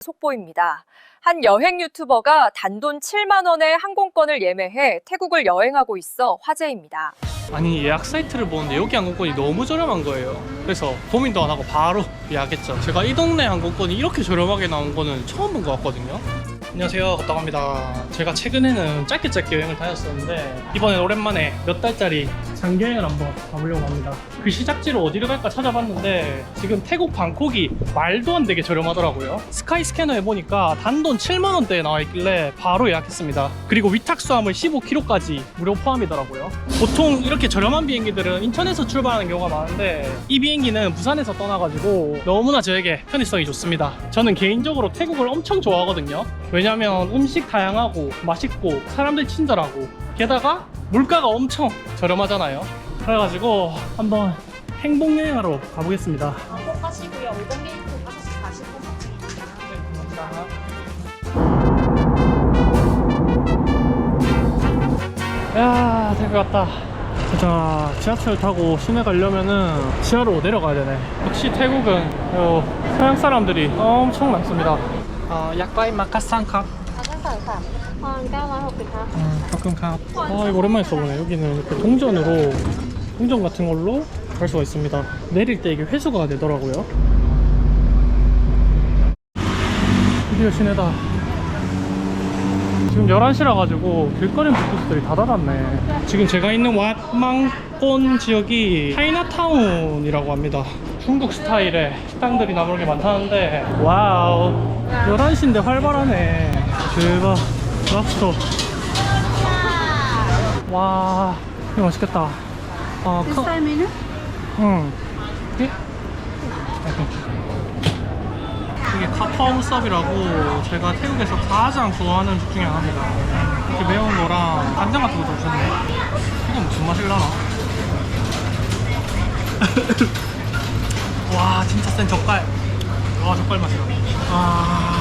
속보입니다. 한 여행 유튜버가 단돈 7만 원의 항공권을 예매해 태국을 여행하고 있어 화제입니다. 아니 예약 사이트를 보는데 여기 항공권이 너무 저렴한 거예요. 그래서 고민도 안 하고 바로 예약했죠. 제가 이 동네 항공권이 이렇게 저렴하게 나온 거는 처음 본 것 같거든요. 안녕하세요. 걷다갑니다. 제가 최근에는 짧게 짧게 여행을 다녔었는데 이번엔 오랜만에 몇 달짜리 장기여행을 한번 가보려고 합니다. 그 시작지로 어디를 갈까 찾아봤는데 지금 태국 방콕이 말도 안 되게 저렴하더라고요. 스카이 스캐너 해보니까 단돈 7만 원대에 나와 있길래 바로 예약했습니다. 그리고 위탁 수화물 15kg까지 무료 포함이더라고요. 보통 이렇게 저렴한 비행기들은 인천에서 출발하는 경우가 많은데 이 비행기는 부산에서 떠나가지고 너무나 저에게 편의성이 좋습니다. 저는 개인적으로 태국을 엄청 좋아하거든요. 왜냐면 음식 다양하고 맛있고 사람들 친절하고 게다가 물가가 엄청 저렴하잖아요. 그래가지고 한번 행복 여행하러 가보겠습니다. 꼭 가시고요. 5번 게이트 5시 40분 야 태국 왔다. 자 지하철 타고 시내 가려면은 지하로 내려가야 되네. 역시 태국은 요 서양 사람들이 엄청 많습니다. 아 약과인 마카상캅 935 음, 가끔 가. 아 이거 오랜만에 써보네. 여기는 이렇게 동전으로 동전 같은 걸로 갈 수가 있습니다. 내릴 때 이게 회수가 되더라고요. 드디어 시내다. 지금 11시라 가지고 길거리 부스들이 다 닫았네. 지금 제가 있는 왓망꼰 지역이 차이나타운이라고 합니다. 중국 스타일의 식당들이 나무르게 많다는데 와우. 11시인데 활발하네. 대박 랍스터 와 이거 맛있겠다 아, 카... 메뉴? 응. 예? 이게 카파오섭이라고 제가 태국에서 가장 좋아하는 죽 중에 하나입니다. 이렇게 매운 거랑 간장 같은 것도 주셨네. 이건 무슨 맛일라나? 와 진짜 센 젓갈. 와 젓갈 맛이다. 아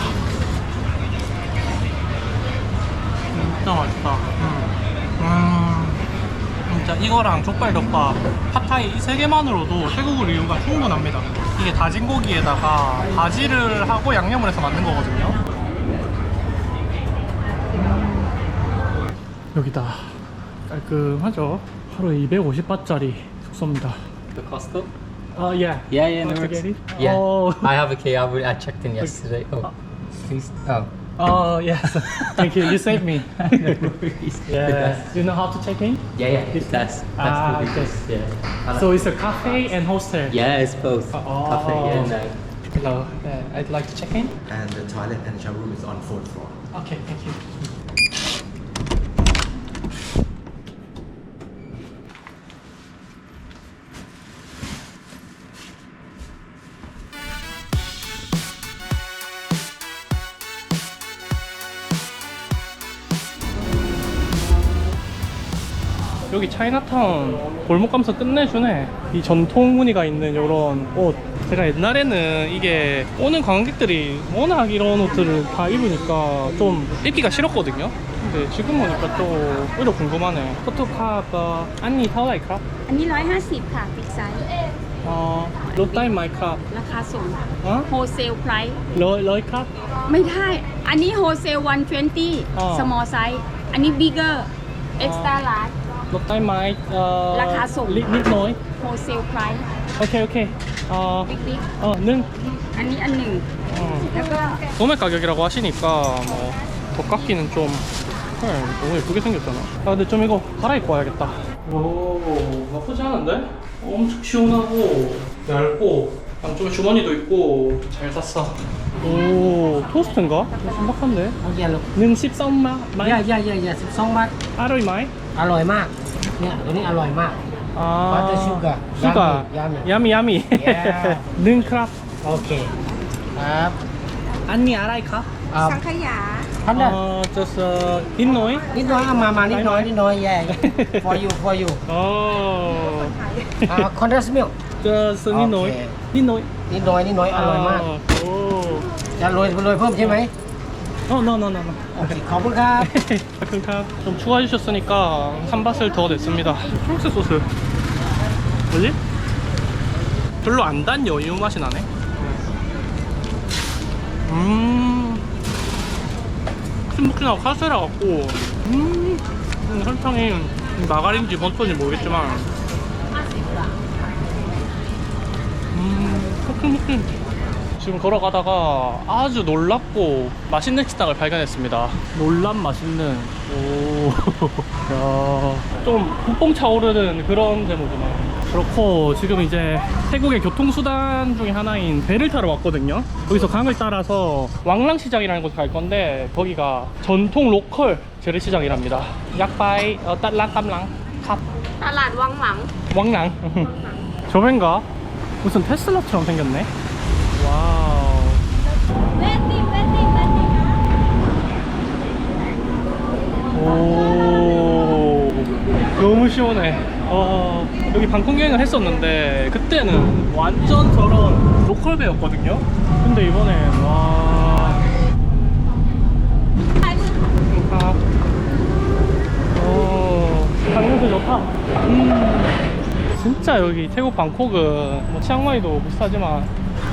진짜 맛있다. 음. 음. 진짜 이거랑 족발 덮밥, 팟타이 이 세 개만으로도 태국을 이유가 충분합니다. 이게 다진 고기에다가 바지를 하고 양념을 해서 만든 거거든요. 여기다 깔끔하죠. 하루에 250바트짜리 숙소입니다. The Costco? 아 예. Yeah, yeah, no Oh, spaghetti? Yeah, Oh. I have a key. I, I checked in yesterday. Oh, please. Oh, Oh yes. Thank you. You saved me. no worries. Yeah. You know how to check in? Yeah, yeah. This- That's that's Ah, really okay. Yeah. Like- So it's a cafe and hostel. yeah, it's both. Oh. Cafe and uh, Hello. Uh, I'd like to check in. and the toilet and shower room is on fourth floor. Okay, thank you. 여기 차이나타운 골목 가면서 끝내주네 이 전통 무늬가 있는 이런 옷 제가 옛날에는 이게 오는 관광객들이 워낙 이런 옷들을 다 입으니까 좀 입기가 싫었거든요 근데 지금 보니까 또 오히려 궁금하네 포토카가 안니 타와이 카? อันนี้ 150 ค่ะ ฟิกไซส์ 어 로타이 마이 카 ราคาส่ง 어? โฮเซลไพรส์ 러이 러이 카? ไม่ได้ อันนี้โฮเซล 120 อ๋อ small size อันนี้ bigger extra large 로타이 마이 어 ราคาส่ง 리, 닉 노이 โฮเซลไพรส์ 오케이 오케이 어, big big 어, 능 อันนี้อันหนึ่ง 어. แล้วก็ 소매 가격이라고 하시니까 뭐 덧깎기는 좀 헐, 너무 예쁘게 생겼잖아 아 근데 좀 이거 갈아입고 와야겠다 오 나쁘지 않은데? 엄청 시원하고 얇고 안쪽에 주머니도 있고 잘 샀어 오 토스트인가? 신박한데? เอาเย็นลูก 능 씹성마 ย่า 마이 ย่าย่าย่าสิบสองบาท 아로이 마이 อร่อยมาก เนี่ยตัวนี้อร่อยมาก Oh, Butter sugar. sugar. Yummy, yummy. yummy. หนึ่งครับ โอเคครับอันนี้อะไรครับอ่าสังขยท่านเดอร์ Uh, just นิดน้อย นิดน้อยเอามามานิดน้อยนิดน้อยแย่ for you for you Oh, อ่า condensed milk just นิดน้อย นิดน้อยนิดน้อยนิดน้อยอร่อยมาก Oh. จะโรยโรยเพิ่มใช่ไหม 어, no, no, no, 오케이, 가볼까? 닭탕탕 좀 추가해주셨으니까 한 밭을 더 냈습니다. 초록색 소스. 뭐지? 별로 안 단 여유 맛이 나네. 음. 스모키나 카스라 같고. 음. 음 설탕이 마가린지 버터인지 모르겠지만. 지금 걸어가다가 아주 놀랍고 맛있는 식당을 발견했습니다. 놀란 맛있는. 오. 야. 좀 국뽕 차오르는 그런 제목이네요. 그렇고 지금 이제 태국의 교통수단 중에 하나인 배를 타러 왔거든요 거기서 강을 따라서 왕랑시장이라는 곳에 갈 건데 거기가 전통 로컬 재래시장이랍니다 약바이 어, 딸랑깜랑 컵 딸란 왕랑 왕랑 저벤가 무슨 테슬라처럼 생겼네 와 오. 너무 시원해. 어, 여기 방콕 여행을 했었는데 그때는 완전 저런 로컬 배였거든요? 근데 이번엔 와. 좋다. 오 강릉도 좋다. 음. 진짜 여기 태국 방콕은 뭐 치앙마이도 비슷하지만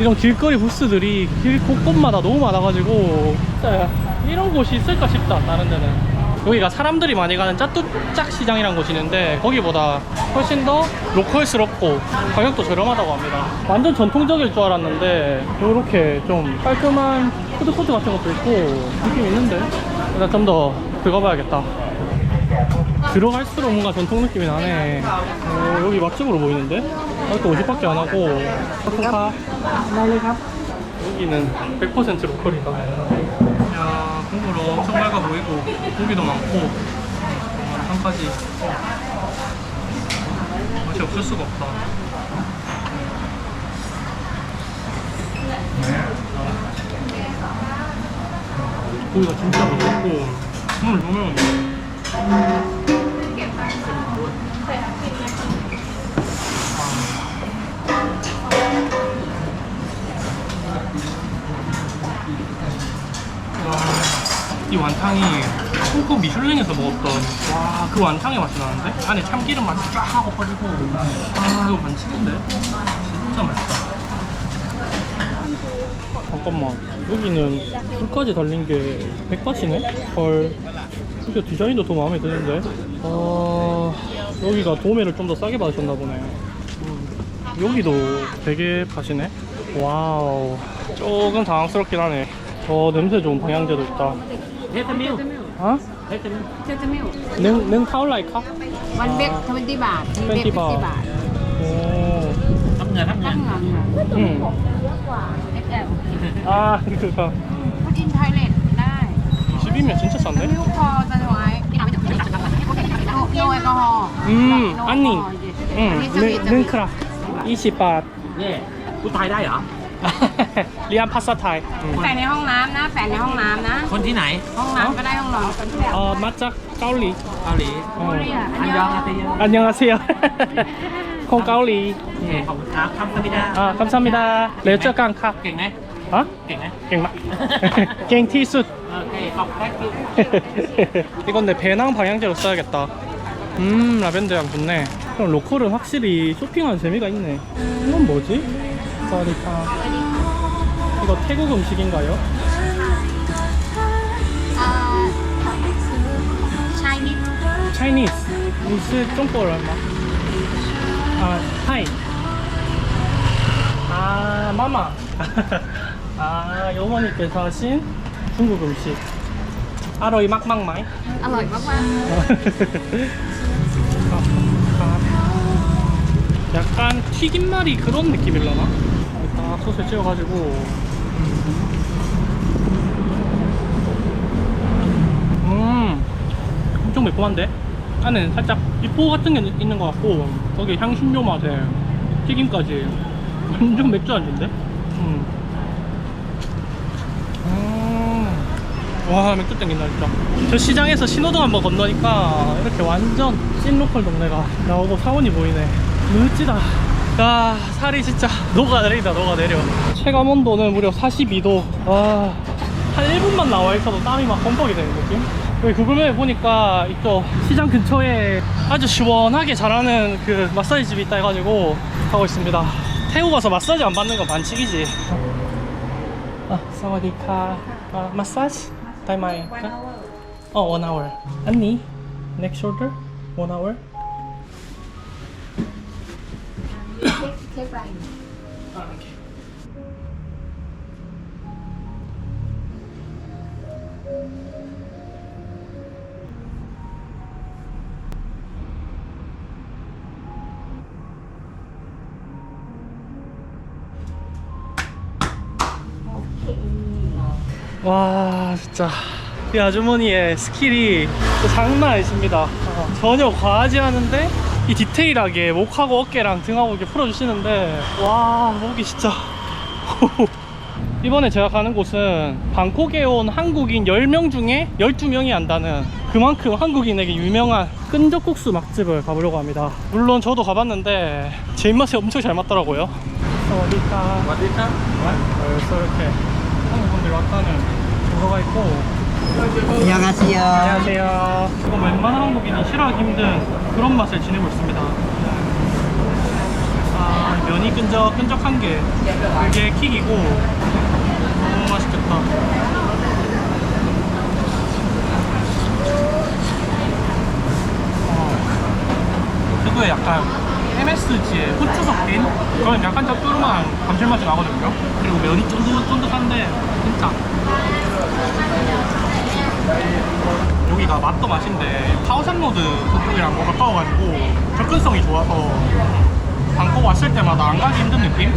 이런 길거리 부스들이 길 곳곳마다 너무 많아가지고 진짜 이런 곳이 있을까 싶다 다른 데는 여기가 사람들이 많이 가는 짜뚜짝 시장이란 곳이 있는데 거기보다 훨씬 더 로컬스럽고 가격도 저렴하다고 합니다. 완전 전통적일 줄 알았는데 이렇게 좀 깔끔한 푸드코트 같은 것도 있고 느낌 있는데 일단 좀 더 들어가봐야겠다. 들어갈수록 뭔가 전통 느낌이 나네. 어, 여기 맛집으로 보이는데? 아직도 50밖에 안 하고. 가 여기는 100% 로컬이다 야 국물 엄청 맑아 보이고 고기도 많고 한까지 맛이 없을 수가 없다. 고기가 진짜 부드럽고 국물 보면 이 완탕이 홍콩 미슐랭에서 먹었던 와 그 완탕의 맛이 나는데? 안에 참기름 맛이 쫙 하고 퍼지고. 아 이거 반칙인데? 진짜 맛있다. 잠깐만. 여기는 불까지 달린 게 100바트네? 헐. 진짜 디자인도 더 마음에 드는데? 어... 여기가 도매를 좀 더 싸게 받으셨나 보네. 음, 여기도 되게 파시네? 와우. 조금 당황스럽긴 하네. 어 냄새 좋은 방향제도 있다 Vietnamese huh เจ้าจะมิอหนึ่งหนึ่งเท่าไหร่ครับ วันเบกทเวนตี้บาทมีเวก20 20บาทโอ้ทำเงินทำเงิตั้นงหลังค่ะอืมเอฟแอลอ่าคือครับพูดอินไทยเลนได้ชิบิเมียชิ้นจะสอนได้ มิวคอร์จะถวายโนแอลกอฮอล์ อืม อันนี้อืมหนึ่งครับยี่สิบบาท เนี่ยกูตายได้เหรอ 리안 파사타이 แฝงในห้องน้ำนะแฝงในห้องน้ำนะ คนที่ไหน ห้องน้ำก็ได้ห้องนอนก็ได้ 어 맛짝 까울리 เกาหลี 어. อันยองอาเซียน 안녕하세요 콩 까울리 นี่ขอบคุณครับคำสมิดา 아 감사합니다 레저 깡카 เก่งไหม 어? เก่งไหม 갱마 갱티숫 โอเคขอบคุณ 이건 내 배낭 방향제로 써야겠다. 음, 라벤더 향 좋네. 그럼 로컬은 확실히 쇼핑하는 재미가 있네. 이건 뭐지? 사리타. 이거 태국 음식인가요? เอ่อชายนิด 차이니스. 무슨 쫑뽀를 마 아, 타이. 아, 마마. 아, 어머니께서 하신 중국 음식. 아로이 막막마이. อร่อยมาก 약간 튀김말이 그런 느낌일라나? 딱 소스에 찍어가지고 음 엄청 매콤한데? 안에 살짝 이포 같은 게 있는 것 같고 거기 향신료 맛에 튀김까지 완전 맥주 안주인데? 음. 음. 와 맥주 땡긴다 진짜 저 시장에서 신호등 한번 건너니까 이렇게 완전 찐 로컬 동네가 나오고 사원이 보이네 멋지다 야 살이 진짜 녹아내린다 녹아내려 체감 온도는 무려 42도 와 한 1분만 나와 있어도 땀이 막 범벅이 되는 느낌 여기 구글맵에 보니까 이쪽 시장 근처에 아주 시원하게 잘하는 그 마사지 집이 있다 해가지고 가고 있습니다 태국 가서 마사지 안 받는 건 반칙이지 아, 사와디카. 아, 마사지? 타이마이. 어, one hour. 언니, neck shoulder? one hour? 와 진짜. 이 아주머니의 스킬이 장난 아니십니다. 어, 전혀 과하지 않은데 이 디테일하게 목하고 어깨랑 등하고 이렇게 풀어주시는데 와 목이 진짜. 이번에 제가 가는 곳은 방콕에 온 한국인 10명 중에 12명이 안다는 그만큼 한국인에게 유명한 끈적국수 맛집을 가보려고 합니다. 물론 저도 가봤는데 제 입맛에 엄청 잘 맞더라고요. 어디까? 어디까? 벌써 이렇게 한국분들 왔다는 증거가 있고. 안녕하세요. 안녕하세요. 이거 웬만한 한국인이 싫어하기 힘든 그런 맛을 지니고 있습니다. 아 면이 끈적끈적한 게 그게 킥이고 너무 맛있겠다. 어, 그거에 약간 MSG에 후추 섞인 그런 약간 짭조름한 감칠맛이 나거든요. 그리고 면이 쫀득쫀득한데 진짜 여기가 맛도 맛인데 파워산로드 그쪽이랑 뭐가 가까워가지고 접근성이 좋아서 방콕 왔을 때마다 안 가기 힘든 느낌?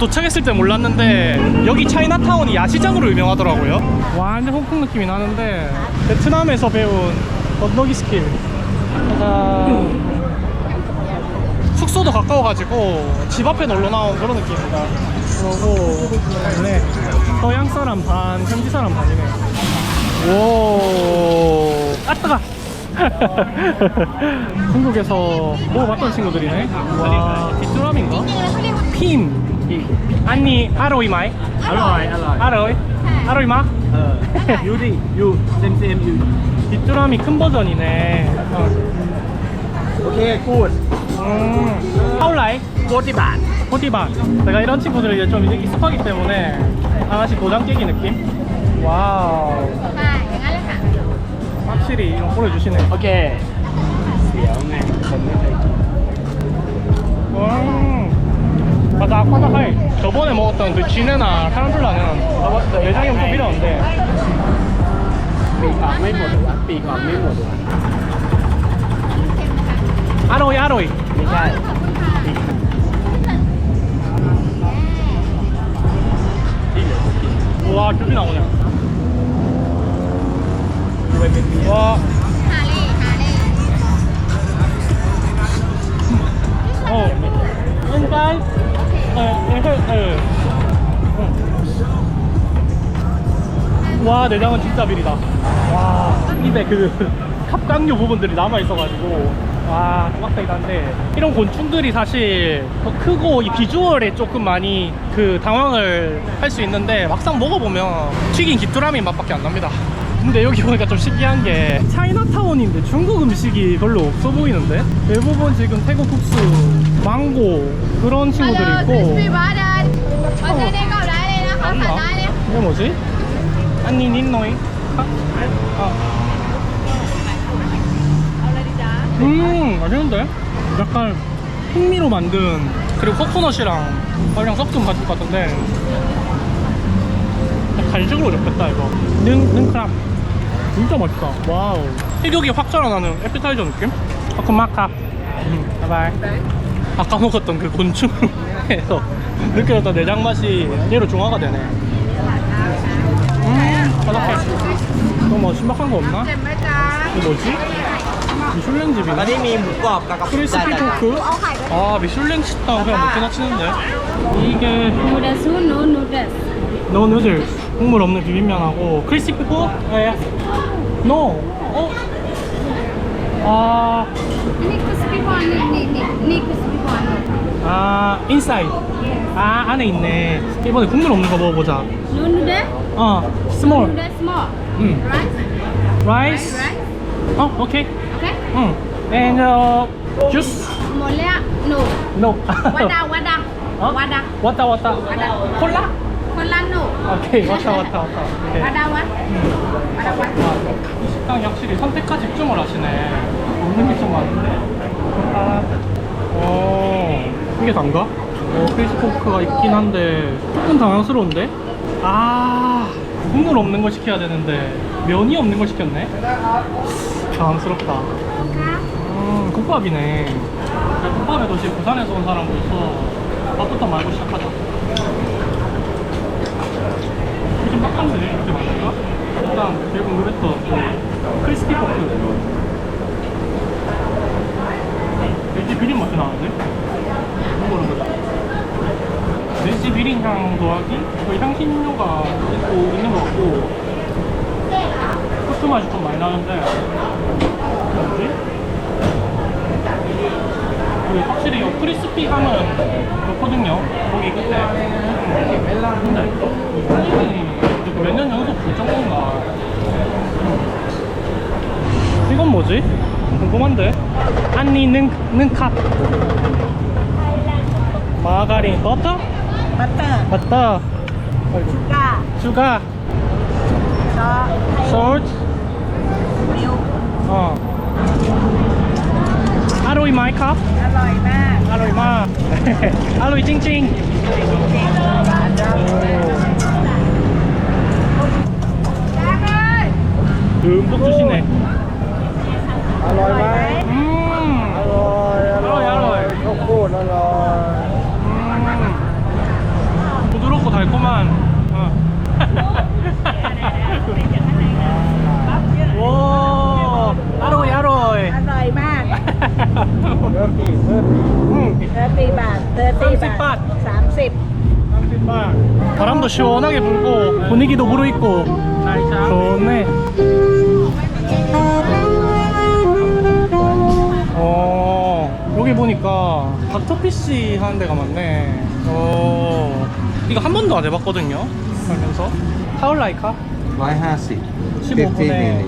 도착했을 때 몰랐는데 여기 차이나타운이 야시장으로 유명하더라고요 완전 홍콩 느낌이 나는데 베트남에서 배운 건너기 스킬 짜잔 숙소도 가까워가지고 집 앞에 놀러 나온 그런 느낌입니다. 그러고 네 서양 사람 반, 현지 사람 반이네. 오, 아 뜨가. 한국에서 먹어봤던 친구들이네. 와, 비뚜람인가? 핀. 아니 아로이 마이? 아로이? 아로이 마? Uh, you đi, you, same same you. 비뚜람이 큰 버전이네. 어. Okay, good. 음, 하울라이? 40 baht. 포티반 제가 이런 친구들을 이제 좀 이제 익숙하기 때문에 하나씩 도장 깨기 느낌 와우 확실히 이런 보여주시네 này, không biết đây. 음맞 아 아까다하이 저번에 먹었던 그 진해나 타란툴라는 내장이 엄청 밀었는데 Mì Phật mấy mùa đủ ăn, mì Phật mấy mùa đủ ăn. 아로이 아로이ไม่ใช่ 와 귤이 나오네 와 어, 인간, 어, 이렇게, 예. 응. 와, 내장은 진짜 비리다. 와, 입에 그 갑각류 부분들이 남아있어가지고, 와, 뚜막대기다 한데, 이런 곤충들이 사실 더 크고 이 비주얼에 조금 많이 그 당황을 할 수 있는데, 막상 먹어보면 튀긴 귀뚜라미 맛밖에 안 납니다. 근데 여기 보니까 좀 신기한 게 차이나타운인데 중국 음식이 별로 없어 보이는데? 대부분 지금 태국 국수, 망고 그런 친구들이 있고. 맞나? 이게 뭐지? 아니 닌노이. 아, 아. 음 맛있는데? 약간 흑미로 만든 그리고 코코넛이랑 그냥 섞은 맛일 것 같은데. 간식으로 좋겠다 이거. 능, 능크랍 진짜 맛있다 와우 식욕이 확 자라나는 에피타이저 느낌? 아쿠마카 음, 바이바이 아까 먹었던 그 곤충에서 느껴졌던 내장 맛이 얘로 중화가 되네 음 바삭해 또뭐 신박한 거 없나? 이거 뭐지? 미슐랭 집이네 ตอนนี้มีหมูกรอบกับกะเพรา 크리스피 포크? 아 미슐랭 식당 그냥 먹기나 치는데 이게 Noodles, no noodles. 노 누들 국물 없는 비빔면하고 크리스피 포크? 예. No. Oh. Uh, 아, 인사이드. 아, 아, 안에 있네. 이번에 국물 없는 거 먹어보자. 누누데? 어, 스몰. 누누데 스몰. 응. 라이스? 라이스? 어, 오케이. 오케이? 응. And uh, 몰레아? No. 와다, 와다. 어? 와다. 왔다, 왔다. 콜라? 오케이 왔다 왔다 왔다. 오케이. 바다와. 음. 바다와. 이 식당이 확실히 선택과 집중을 하시네. 먹는 게 좀 많은데. 아. 오. 이게 단가? 어, 페이스포크가 있긴 한데 조금 당황스러운데? 아. 국물 없는 걸 시켜야 되는데 면이 없는 걸 시켰네. 당황스럽다. 음, 국밥이네. 국밥에도 지금 부산에서 온 사람으로서 밥부터 말고 시작하자. 요즘 빡한데 이렇게 말할까? 일단 제일 궁금했던 크리스피 포크 돼지 비린 맛이 나는데? 먹어보는 거다 돼지 비린 향 더하기 거의 향신료가 있고 있는 것 같고 소스 맛이 좀 많이 나는데 뭐지? 그 확실히 요 크리스피함은 좋거든요. 고기 끝에. 몇년 연속 그 불정인가 이건 뭐지? 궁금한데. 아니 는 는캅. 마가린 버터? 맞다. 맞다. 주가. 주가. 소. 솔트. 어. 가 ซอส 솔트 มิล 어 아로이 마이캅 อร่อยมาก 아로이 마 아로이 찡찡 듬뿍 주시네 อร่อยไหม 음 อร่อยอร่อย อร่อย ข้าวโพดอร่อย 음, 부드럽고 달콤한. 어. 와, 아로이 아로이. อร่อยมาก ก เริ่มดีเริ่มดี 음, เธอตีบาทเธอตีบาท 30 สามสิบ 30바. 바람도 시원하게 불고 분위기도 무르익고 좋네. 어, 여기 보니까 닥터피쉬 하는 데가 많네. 어, 이거 한 번도 안 해봤거든요. 살면서. 타올라이카? 150 15분에.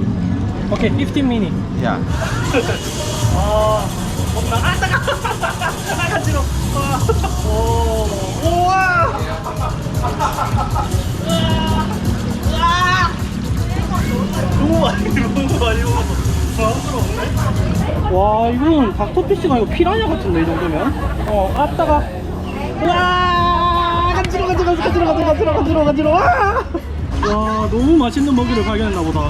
오케이, 15 minutes. Yeah. 아, 뭔가 아 따가, 아 간지러. 와, 오, 우와. 너무 많이 너무 많이? 와, 이건 닥터피쉬가 아니고 피라냐 같은데 이 정도면? 어, 아 따가. 와, 간지러 간지러 간지러 간지러 간지러 간지러 간지러. 와, 와, 너무 맛있는 먹이를 발견했나 보다.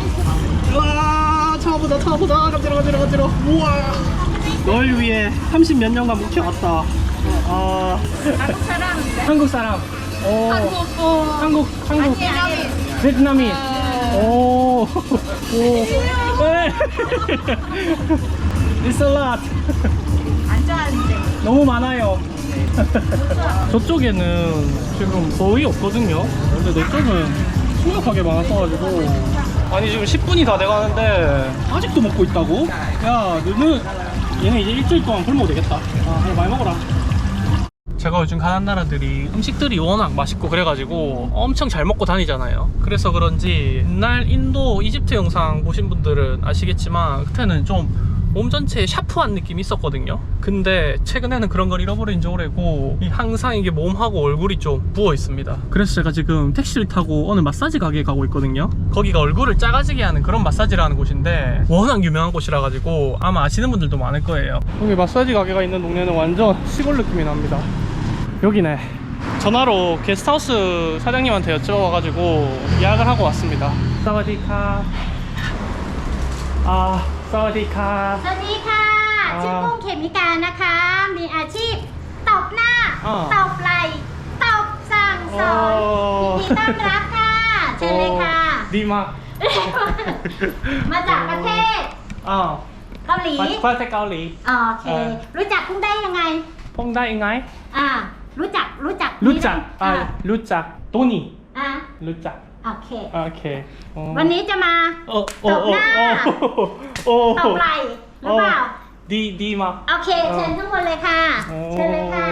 와, 차보다 차보다 간지러 간지러 간지러. 우와. 널 위해 30 몇 년간 묵혀왔다. 아, 한국 사람. 오, 한국, 한국, 베트남이. 오, 오, 네. It's a lot. 너무 많아요. 저쪽에는 지금 거의 없거든요. 근데 내 쪽은 심각하게 많았어가지고. 아니 지금 10분이 다 돼가는데 아직도 먹고 있다고? 야, 너는 얘네 이제 일주일 동안 굶어도 되겠다. 아, 그래 많이 먹어라. 제가 요즘 가는 나라들이 음식들이 워낙 맛있고 그래가지고 엄청 잘 먹고 다니잖아요. 그래서 그런지 옛날 인도, 이집트 영상 보신 분들은 아시겠지만 그때는 좀 몸 전체에 샤프한 느낌이 있었거든요. 근데 최근에는 그런 걸 잃어버린 지 오래고 이 항상 이게 몸하고 얼굴이 좀 부어 있습니다. 그래서 제가 지금 택시를 타고 어느 마사지 가게에 가고 있거든요. 거기가 얼굴을 작아지게 하는 그런 마사지를 하는 곳인데 워낙 유명한 곳이라 가지고 아마 아시는 분들도 많을 거예요. 여기 마사지 가게가 있는 동네는 완전 시골 느낌이 납니다. 여기네. 전화로 게스트하우스 사장님한테 여쭤봐가지고 예약을 하고 왔습니다. 사와디카. 아, สวัสดีค่ะ สวัสดีค่ะชื่อกุ้งเขมิการนะคะ มีอาชีพตบหน้าอตบไหล่ตบสั่งสอนยินดีต้อนรับค่ะ เชิญเลยค่ะดีมากมาจากประเทศอ้าเกาหลีประปเทศเกาหลี โอเครู้จักกุ้งได้ยังไงปุ้งได้ยังไง อ่า รู้จักรู้จักรู้จักอ่าอ่ารู้จักตัวนี้อ่ารู้จัก โอเค โอเคอ๋อวันนี้จะมา โอ้โอ้โอ้โอ้ 어, 어. ตบไหล่หรือเปล่า 디, 디마. โอเค เชิญทุกคนเลยค่ะ เชิญเลยค่ะ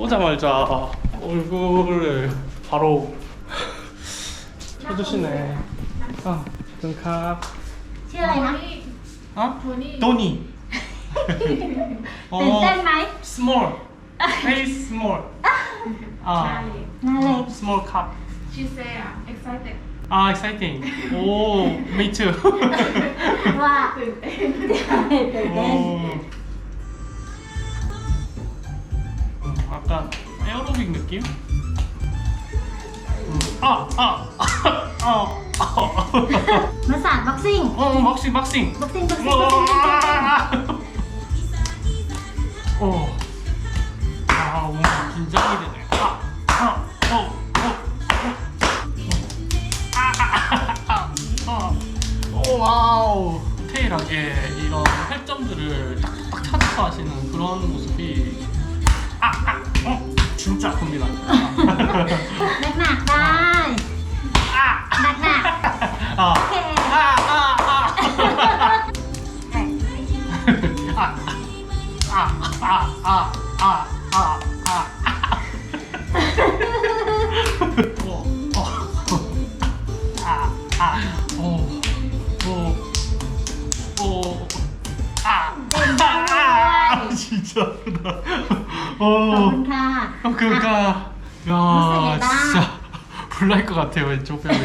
오자마자 얼굴을 바로 쳐주시네. 아, 등캅. ชื่ออะไรนะ 어? 도니. 어, ตื่นเต้นไหม small very small อ่า น่าเล็ก small cup She say uh, excited. 아 exciting 오 me too ว่า ตื่นเต้น ตื่นเต้น 오. 음, 약간 에어로빅 느낌? 음, 아, 아, 아, 아, มาสาดบ็อกซิ่ง 어, 박싱, 박싱. บ็อกซิ่งบ็อกซิ่งบ็อกซิ่งบ็อกซิ่ง 어, 아, 뭔가 긴장 같아요 왼쪽 뼈를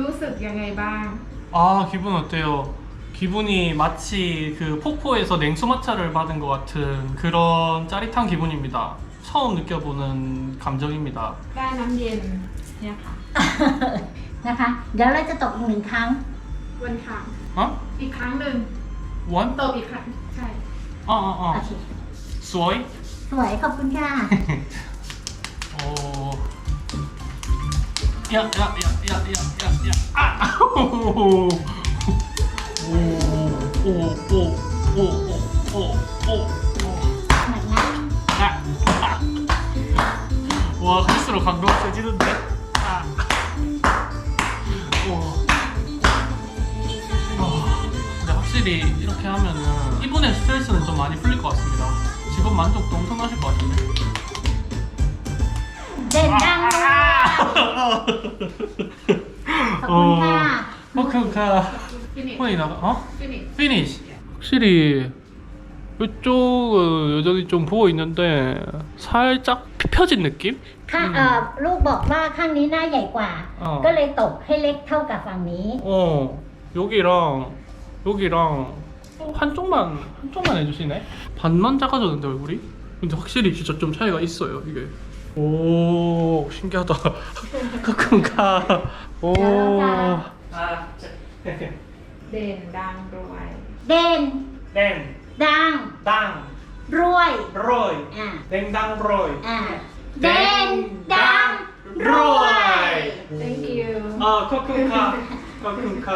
รู้สึกยังไงบ้าง 아 기분 어때요? 기분이 마치 그 폭포에서 냉수마차를 받은 것 같은 그런 짜릿한 기분입니다 처음 느껴보는 감정입니다 ได้น้ำเย็นเนี่ยค่ะ นะคะ เดี๋ยวเราจะตกอีกหนึ่งครั้ง วันครั้ง 어? อีกครั้งหนึ่ง 원? ตกอีกครั้ง ใช่ 어, 어, โอ 어. เค 수어이? สวยขอบคุณค่ะ 어... 야, 야, 야, 야, 야, 야, 야. 아! 오, 오, 오, 오, 오, 오, 오. 아, 아. 와, 갈수록 강도 세지는데. 이렇게 하면은 이분의 스트레스는 좀 많이 풀릴 것 같습니다 직업 만족도 엄청나실 것 같은데 내 아. ขอบคุณค่ะ 어, 그니까. ฟินิช 폰이 나가, 어? ฟินิช 피니시. 확실히 이쪽은 여전히 좀 부어 있는데 살짝 펴진 느낌? ข้างเอ่อลูกบอกว่าข้างนี้หน้าใหญ่กว่า อ๋อ ก็เลยตกให้เล็กเท่ากับฝั่งนี้ 어 여기랑 여기랑 어, 한쪽만 한쪽만 해주시네 반만 작아졌는데 얼굴이 근데 확실히 진짜 좀 차이가 있어요 이게 오 신기하다 가끔가 오 아, เด่นดังรวย เด่น 땡 ดัง 땅 รวย 로이 อ่า 땡당 로이 อ่าเด่นดังรวย thank you 아 커큰카 커큰카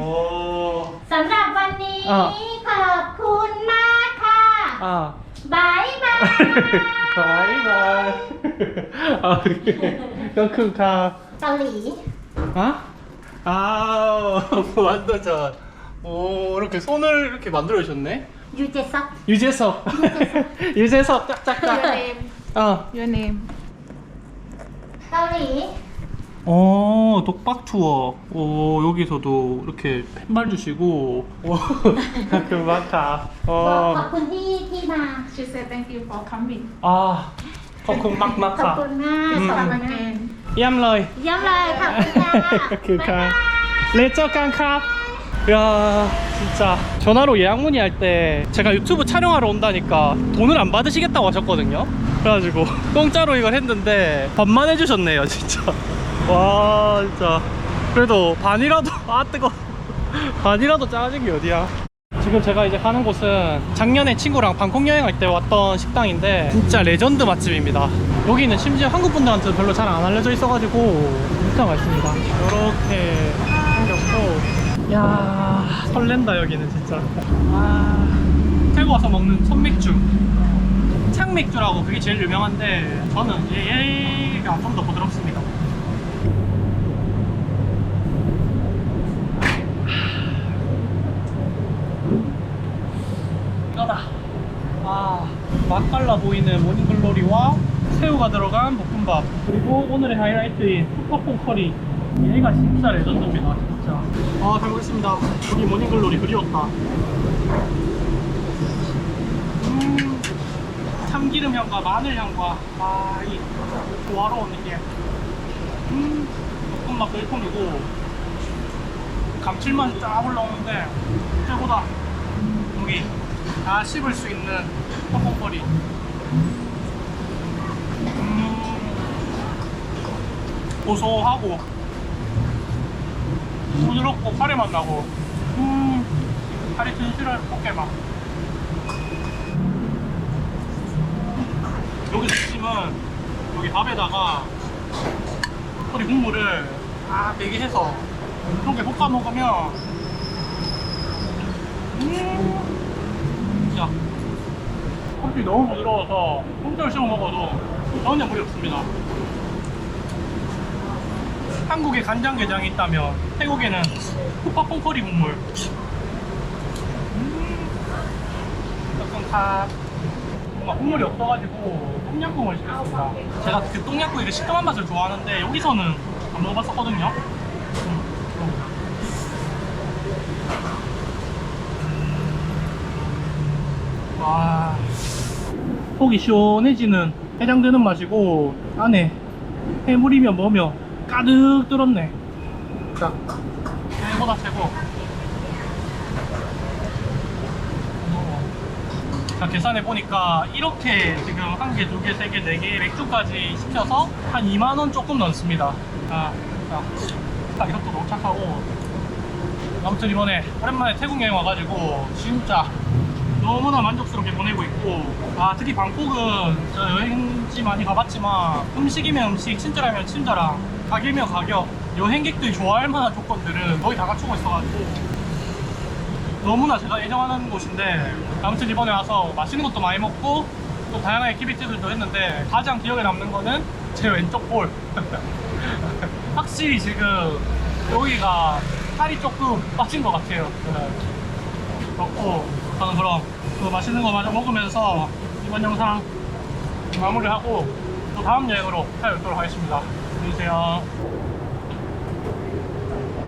오 สำหรับวันนี้ อ่า ขอบคุณมากค่ะ 아 บายบาย 바이바이 아 커큰카 เกาหลี 아? 아, 완전 전. 오, 이렇게 손을 이렇게 만들어 주셨네. ยูเจซัก 유재석. 유재석, 짝짝짝. your name 어. your name เกาหลี 어, 독박 투어. 오, 여기서도 이렇게 팻말 주시고. 오, 그만카. บอกขอบ 어. คุณที่ที่มา she said thank you for coming 아, 커큰 ขอบ 막막카. คุณมาก อืม ขอบ come คุณมาก again 얌러이. เยี่ยมเลยขอบคุณค่ะ 그 บ๊ายบาย 카. 레저깡 캅. 야 진짜 전화로 예약 문의할 때 제가 유튜브 촬영하러 온다니까 돈을 안 받으시겠다고 하셨거든요 그래가지고 공짜로 이걸 했는데 반만 해주셨네요 진짜 와 진짜. 그래도 반이라도 아 뜨거. 반이라도 짜증이 어디야? 지금 제가 이제 가는 곳은 작년에 친구랑 방콕 여행할 때 왔던 식당인데 진짜 레전드 맛집입니다. 여기는 심지어 한국 분들한테 별로 잘 안 알려져 있어가지고 진짜 맛있습니다. 이렇게 생겼고. 야 설렌다 여기는 진짜. 아 태국 와서 먹는 첫 맥주. 창맥주라고 그게 제일 유명한데 저는 얘- 얘가 좀 더 부드럽습니다 아 맛깔나 보이는 모닝글로리와 새우가 들어간 볶음밥. 그리고 오늘의 하이라이트인 풋밥콩 커리. 얘가 진짜 레전드입니다 진짜. 아잘 먹겠습니다. 우리 모닝글로리 그리웠다. 음, 참기름 향과 마늘 향과 아이 조화로운 느낌. 음, 볶음밥도 일품이고 감칠맛이 쫙 올라오는데 최고다. 여기. 다 씹을 수 있는 퍽퍽거리 음. 고소하고 부드럽고 카레 맛 나고. 음. 카레 진실한 포케맛. 여기 중심은 여기 밥에다가 소리 국물을 아 되게 해서 이렇게 볶아 먹으면 음 진짜 껍질이 너무 부드러워서 콩절 씹어 먹어도 전혀 무리 없습니다 한국에 간장게장이 있다면 태국에는 푸파퐁커리 국물 음다 뭔가 국물이 없어가지고 똠양꿍을 시켰습니다. 제가 그 똠양꿍의 그 시큼한 맛을 좋아하는데 여기서는 안 먹어봤었거든요. 음, 음. 와, 속이 시원해지는 해장되는 맛이고 안에 해물이며 뭐며 가득 들었네. 자, 최고다 최고. 자, 계산해 보니까 이렇게 지금 한 개, 두 개, 세 개, 네 개 맥주까지 시켜서 한 2만 원 조금 넘습니다. 자, 자, 자 이것도 너무 착하고 아무튼 이번에 오랜만에 태국 여행 와가지고 진짜 너무나 만족스럽게 보내고 있고 아 특히 방콕은 저 여행지 많이 가봤지만 음식이면 음식, 친절하면 친절함 가격이면 가격 여행객들이 좋아할 만한 조건들은 거의 다 갖추고 있어가지고 너무나 제가 애정하는 곳인데 아무튼 이번에 와서 맛있는 것도 많이 먹고 또 다양한 액티비티들도 했는데 가장 기억에 남는 거는 제 왼쪽 볼 확실히 지금 여기가 살이 조금 빠진 것 같아요 네. 그렇고 저는 그럼 그 맛있는 거 마저 먹으면서 이번 영상 마무리하고 또 다음 여행으로 찾아뵙도록 하겠습니다. 안녕히 계세요